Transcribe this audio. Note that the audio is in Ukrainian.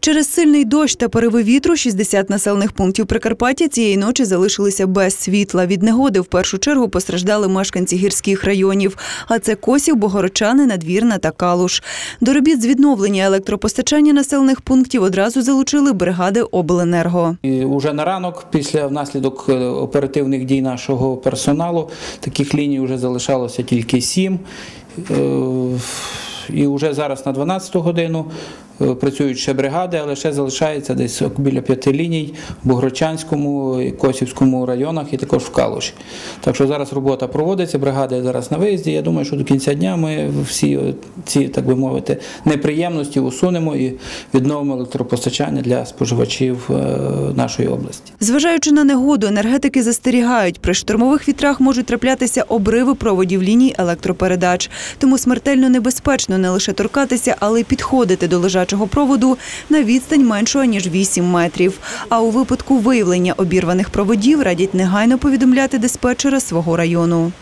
Через сильний дощ та пориви вітру 60 населених пунктів Прикарпаття цієї ночі залишилися без світла. Від негоди в першу чергу постраждали мешканці гірських районів, а це Косів, Богородчани, Надвірна та Калуш. До робіт з відновлення електропостачання населених пунктів одразу залучили бригади обленерго. І вже на ранок, після внаслідок е, оперативних дій нашого персоналу, таких ліній вже залишалося тільки сім. Е, І вже зараз на 12-ту годину працюють ще бригади, але ще залишається десь біля п'яти ліній в Богородчанському і Косівському районах і також в Калуші. Так що зараз робота проводиться, бригади зараз на виїзді. Я думаю, що до кінця дня ми всі ці, так би мовити, неприємності усунемо і відновимо електропостачання для споживачів е, нашої області. Зважаючи на негоду, енергетики застерігають, при штормових вітрах можуть траплятися обриви проводів ліній електропередач. Тому смертельно небезпечно не лише торкатися, але й підходити до лежачого проводу на відстань меншого ніж 8 метрів. А у випадку виявлення обірваних проводів радять негайно повідомляти диспетчера свого району.